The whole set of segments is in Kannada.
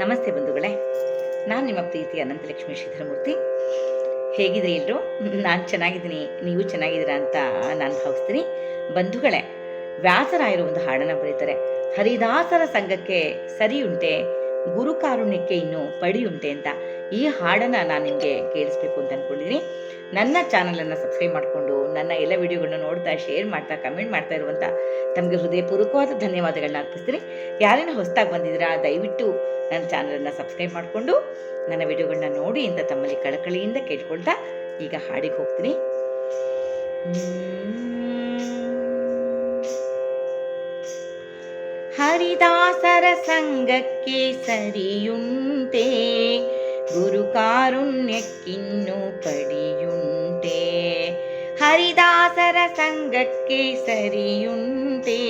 ನಮಸ್ತೆ ಬಂಧುಗಳೇ. ನಾನು ನಿಮ್ಮ ಪ್ರೀತಿ ಅನಂತಲಕ್ಷ್ಮಿ ಶ್ರೀಧರಮೂರ್ತಿ. ಹೇಗಿದ್ರಿ ಎಲ್ಲರೂ ನಾನು ಚೆನ್ನಾಗಿದ್ದೀನಿ. ನೀವು ಚೆನ್ನಾಗಿದ್ದೀರಾ ಅಂತ ನಾನು ಭಾವಿಸ್ತೀನಿ. ಬಂಧುಗಳೇ, ವ್ಯಾಸರಾಯರು ಒಂದು ಹಾಡನ್ನು ಬರೀತಾರೆ. ಹರಿದಾಸರ ಸಂಘಕ್ಕೆ ಸರಿಯುಂಟೆ ಗುರುಕಾರುಣ್ಯಕ್ಕೆ ಇನ್ನು ಪಡಿಯುಂಟೆ ಅಂತ ಈ ಹಾಡನ್ನು ನಾನು ನಿಮಗೆ ಕೇಳಿಸ್ಬೇಕು ಅಂತ ಅಂದ್ಕೊಂಡಿದ್ದೀನಿ ನನ್ನ ಚಾನಲನ್ನು ಸಬ್ಸ್ಕ್ರೈಬ್ ಮಾಡಿಕೊಂಡು ನನ್ನ ಎಲ್ಲ ವಿಡಿಯೋಗಳನ್ನ ನೋಡ್ತಾ ಶೇರ್ ಮಾಡ್ತಾ ಕಮೆಂಟ್ ಮಾಡ್ತಾ ಇರುವಂಥ ತಮಗೆ ಹೃದಯಪೂರ್ವಕವಾದ ಧನ್ಯವಾದಗಳನ್ನ ಅರ್ಪಿಸ್ತೀನಿ. ಯಾರೇನೋ ಹೊಸದಾಗಿ ಬಂದಿದ್ದೀರಾ, ದಯವಿಟ್ಟು ನನ್ನ ಚಾನಲನ್ನು ಸಬ್ಸ್ಕ್ರೈಬ್ ಮಾಡಿಕೊಂಡು ನನ್ನ ವಿಡಿಯೋಗಳನ್ನ ನೋಡಿ ಅಂತ ತಮ್ಮಲ್ಲಿ ಕಳಕಳಿಯಿಂದ ಕೇಳ್ಕೊಳ್ತಾ ಈಗ ಹಾಡಿಗೆ ಹೋಗ್ತೀನಿ. ಹರಿದಾಸರ ಸಂಘಕ್ಕೆ ಸರಿಯುಂಟೆ ಗುರು ಕಾರುಣ್ಯಕ್ಕಿನ್ನು ಹರಿದಾಸರ ಸಂಘಕ್ಕೆ ಸರಿಯುಂಟೆ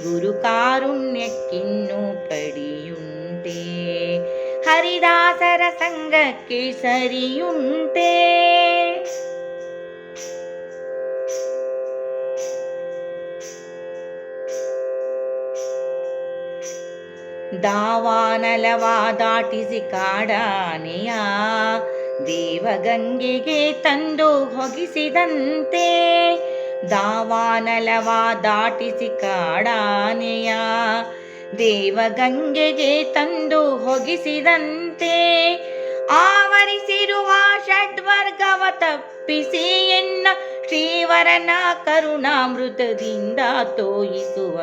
ಗುರು ಕಾರುಣ್ಯಕ್ಕಿನ್ನು ಪಡಿಯುಂಟೆ ಹರಿದಾಸರ ಸಂಘಕ್ಕೆ ಸರಿಯುಂಟೆ ದಾವಾನಲವ ದಾಟಿಸಿ ಕಾಡಾನೆಯ ದೇವಗಂಗೆಗೆ ತಂದು ಹೊಗಿಸಿದಂತೆ ದಾವಾನಲವ ದಾಟಿಸಿ ಕಾಡಾನೆಯ ದೇವಗಂಗೆಗೆ ತಂದು ಹೊಗಿಸಿದಂತೆ ಆವರಿಸಿರುವ ಷಡ್ವರ್ಗವ ತಪ್ಪಿಸಿ ಎನ್ನ ಶ್ರೀವರನ ಕರುಣಾಮೃತದಿಂದ ತೋಯಿಸುವ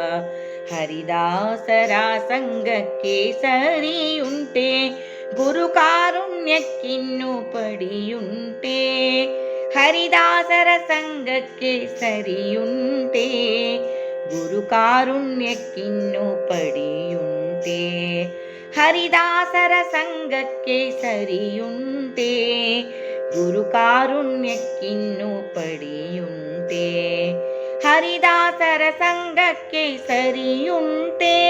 ಹರಿದಾಸರ ಸಂಘಕ್ಕೆ ಸರಿಯುಂಟೆ ಗುರು ಪಡಿಯುಂಟೆ ಹರಿದಾಸರ ಸಂಘಕ್ಕೆ ಸರಿಯುಂಟೆ ಗುರು ಕಾರುಣ್ಯಕ್ಕಿನ್ನು ಪಡಿಯುಂಟೆ ಹರಿದಾಸರ ಸಂಘಕ್ಕೆ ಸರಿಯುಂಟೆ ಗುರು ಕಾರುಣ್ಯಕ್ಕಿನ್ನು ಪಡಿಯುಂಟೆ ಹರಿದಾಸರ ಸಂಘಕ್ಕೆ ಸರಿಯುಂಟೆ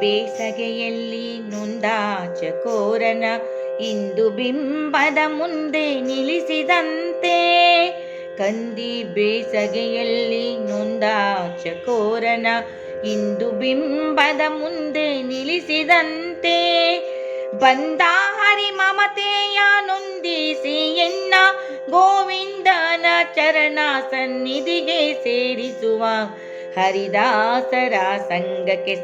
ಬೇಸಗೆಯಲ್ಲಿ ನೊಂದ ಚಕೋರನ ಇಂದು ಬಿಂಬದ ಮುಂದೆ ನಿಲ್ಲಿಸಿದಂತೆ. ಕಂದಿ ಬೇಸಗೆಯಲ್ಲಿ ನೊಂದ ಚಕೋರನ ಇಂದು ಬಿಂಬದ ಮುಂದೆ ನಿಲ್ಲಿಸಿದಂತೆ. ಬಂದ ಹರಿ ಮಮತೆಯ ನೊಂದಿಸಿ ಎನ್ನ ಗೋವಿಂದನ ಚರಣ ಸನ್ನಿಧಿಗೆ ಸೇರಿಸುವ ಹರಿದಾಸರ ಸಂಘಕ್ಕೆ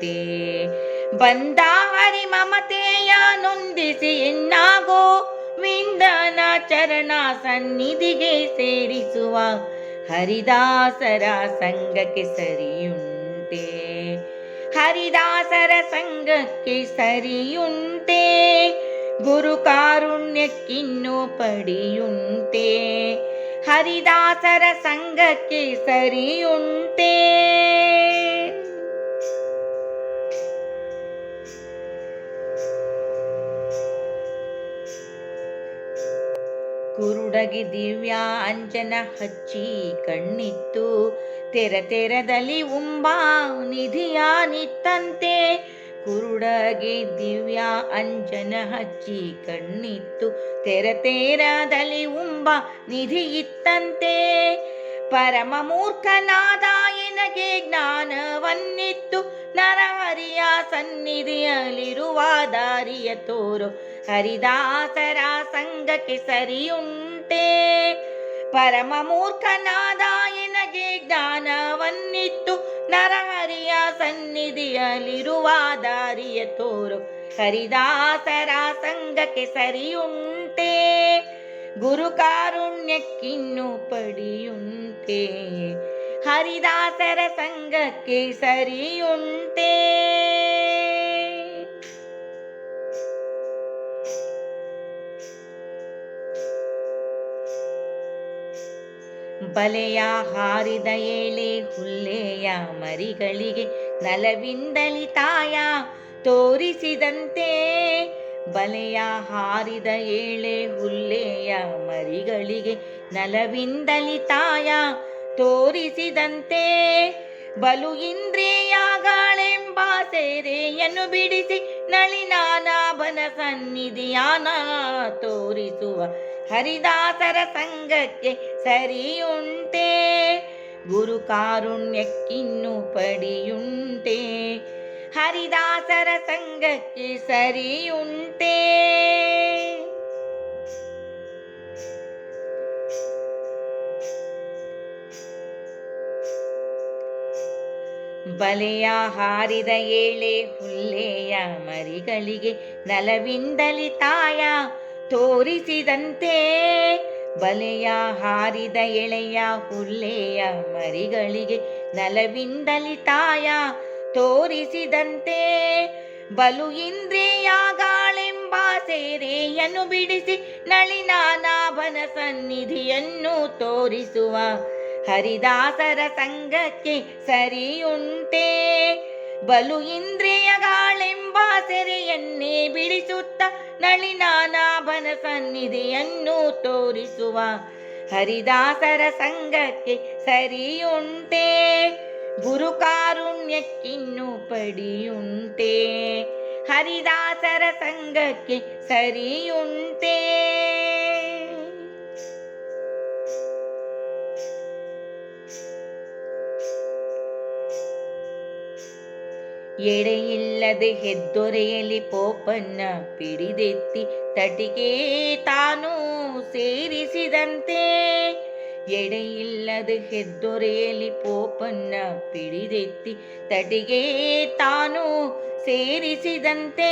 ಸರಿಯುಂಟೆ ಬಂದ ಹರಿ ಮಮತೆಯ ನೊಂದಿಸಿ ಎನ್ನಾಗೋ ವಿಂದನ ಚರಣ ಸನ್ನಿಧಿಗೆ ಸೇರಿಸುವ ಹರಿದಾಸರ ಸಂಘಕ್ಕೆ ಸರಿಯುಂಟೆ. ಹರಿದಾಸರ ಸಂಘಕ್ಕೆ ಸರಿಯುಂಟೆ. ಗುರು ಕಾರುಣ್ಯಕ್ಕಿನ್ನು ಪಡೆಯುಂಟೆ. ಹರಿದಾಸರ ಸಂಘಕ್ಕೆ ಸರಿಯುಂಟೆ. ಕುರುಡಗಿ ದಿವ್ಯ ಅಂಜನ ಹಚ್ಚಿ ಕಣ್ಣಿತ್ತು ತೆರ ತೆರದಲ್ಲಿ ಉಂಬಾ ನಿಧಿಯ ನಿತ್ತಂತೆ. ಕುರುಡಗೆ ದಿವ್ಯ ಅಂಜನ ಹಚ್ಚಿ ಕಣ್ಣಿತ್ತು ತೆರ ತೆರದಲ್ಲಿ ಉಂಬ ನಿಧಿ ಇತ್ತಂತೆ. ಪರಮ ಮೂರ್ಖನಾದ ಎನಗೆ ಜ್ಞಾನವನ್ನಿತ್ತು ನರಹರಿಯ ಸನ್ನಿಧಿಯಲ್ಲಿರುವ ದಾರಿಯ ತೋರು ಹರಿದಾಸರ ಸಂಘಕ್ಕೆ ಸರಿಯುಂಟೆ. ಪರಮ ಮೂರ್ಖನಾದಾಯನಗೆ ಜ್ಞಾನವನ್ನಿತ್ತು ನರಹರಿಯ ಸನ್ನಿಧಿಯಲ್ಲಿರುವ ದಾರಿಯ ತೋರು ಹರಿದಾಸರ ಸಂಘಕ್ಕೆ ಸರಿಯುಂಟೆ. ಗುರು ಕಾರುಣ್ಯಕ್ಕಿನ್ನು ಪಡಿಯುಂಟೆ. ಹರಿದಾಸರ ಸಂಘಕ್ಕೆ ಸರಿಯುಂಟೆ. ಬಲೆಯ ಹಾರಿದ ಏಳೆ ಹುಲ್ಲೆಯ ಮರಿಗಳಿಗೆ ನಲವಿಂದಲಿ ತಾಯ ತೋರಿಸಿದಂತೆ. ಬಲೆಯ ಹಾರಿದ ಏಳೆ ಹುಲ್ಲೆಯ ಮರಿಗಳಿಗೆ ನಲವಿಂದಲಿ ತಾಯ ತೋರಿಸಿದಂತೆ. ಬಲು ಇಂದ್ರಿಯಾಗಳೆಂಬ ಸೆರೆಯನ್ನು ಬಿಡಿಸಿ ನಳಿನಾನಾಭನ ಸನ್ನಿಧಿಯಾನ ತೋರಿಸುವ ಹರಿದಾಸರ ಸಂಘಕ್ಕೆ ಸರಿಯುಂಟೆ ಗುರು ಕಾರುಣ್ಯಕ್ಕಿನ್ನು ಪಡಿಯುಂಟೆ ಹರಿದಾಸರ ಸಂಘಕ್ಕೆ ಸರಿಯುಂಟೆ ಬಲೆಯ ಹಾರಿದ ಏಳೆ ಹುಲ್ಲೆಯ ಮರಿಗಳಿಗೆ ನಲವಿಂದಲಿ ತಾಯ ತೋರಿಸಿದಂತೆ ಬಲೆಯ ಹಾರಿದ ಎಳೆಯ ಹುಲ್ಲೆಯ ಮರಿಗಳಿಗೆ ನಲವಿಂದಲಿ ತಾಯ ತೋರಿಸಿದಂತೆ ಬಲು ಇಂದ್ರಿಯಾಗಾಳೆಂಬ ಸೇರೆಯನ್ನು ಬಿಡಿಸಿ ನಳಿನಾನಾಭನ ಸನ್ನಿಧಿಯನ್ನು ತೋರಿಸುವ ಹರಿದಾಸರ ಸಂಘಕ್ಕೆ ಸರಿಯುಂಟೆ ಬಲು ಇಂದ್ರಿಯಗಾಳೆಂಬ ನಳಿನಾನಾಭನ ಸನ್ನಿಧಿಯನ್ನು ತೋರಿಸುವ. ಹರಿದಾಸರ ಸಂಘಕ್ಕೆ ಸರಿಯುಂಟೆ. ಗುರು ಕಾರುಣ್ಯಕ್ಕಿನ್ನು ಪಡಿಯುಂಟೆ. ಹರಿದಾಸರ ಸಂಘಕ್ಕೆ ಸರಿಯುಂಟೆ. ಎಡೆಯಿಲ್ಲದೆ ಹೆದ್ದೊರೆಯಲಿ ಪೋಪನ್ನ ಪಿಡಿದೆತ್ತಿ ತಟಿಗೆ ತಾನು ಸೇರಿಸಿದಂತೆ. ಎಡೆಯಿಲ್ಲದೆ ಹೆದ್ದೊರೆಯಲಿ ಪೋಪನ್ನ ಪಿಡಿದೆತ್ತಿ ತಟಿಗೆ ತಾನು ಸೇರಿಸಿದಂತೆ.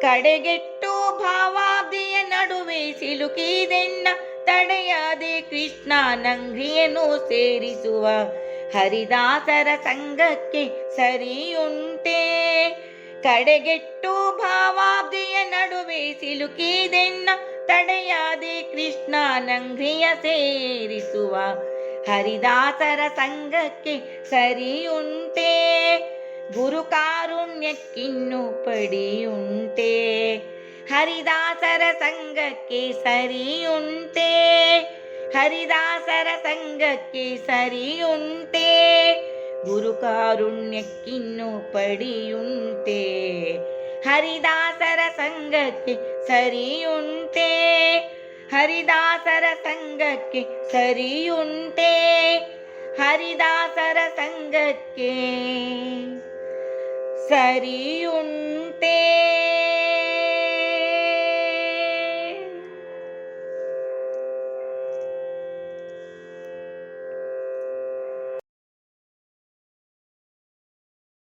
ಕಡೆಗೆಟ್ಟು ಭಾವಾದಿಯ ನಡುವೆ ಸಿಲುಕಿದೆನ್ನ ತಡೆಯಾದೆ ಕೃಷ್ಣ ನಂಗ್ರಿಯನ್ನು ಸೇರಿಸುವ ಹರಿದಾಸರ ಸಂಘಕ್ಕೆ ಸರಿಯುಂಟೆ. ಕಡೆಗೆಟ್ಟು ಭಾವಾಬ್ದಿಯ ನಡುವೆ ಸಿಲುಕಿದೆನ್ನ ತಡೆಯಾದೆ ಕೃಷ್ಣ ನಂಗ್ರಿಯ ಸೇರಿಸುವ. ಹರಿದಾಸರ ಸಂಘಕ್ಕೆ ಸರಿಯುಂಟೆ. ಗುರು ಕಾರುಣ್ಯಕ್ಕಿನ್ನು ಪಡಿಯುಂಟೆ. ಹರಿದಾಸರ ಸಂಘಕ್ಕೆ ಸರಿಯುಂಟೆ. ಹರಿದಾಸರ ಸಂಘಕ್ಕೆ ಸರಿಯುಂತೆ ಗುರು ಕಾರುಣ್ಯಕ್ಕಿನ್ನು ಪಡಿಯುಂಟೆ. ಹರಿದಾಸರ ಸಂಘಕ್ಕೆ ಸರಿಯುಂತೆ ಹರಿದಾಸರ ಸಂಘಕ್ಕೆ ಸರಿಯುಂಟೆ. ಹರಿದಾಸರ ಸಂಘಕ್ಕೆ ಸರಿಯುಂಟೆ.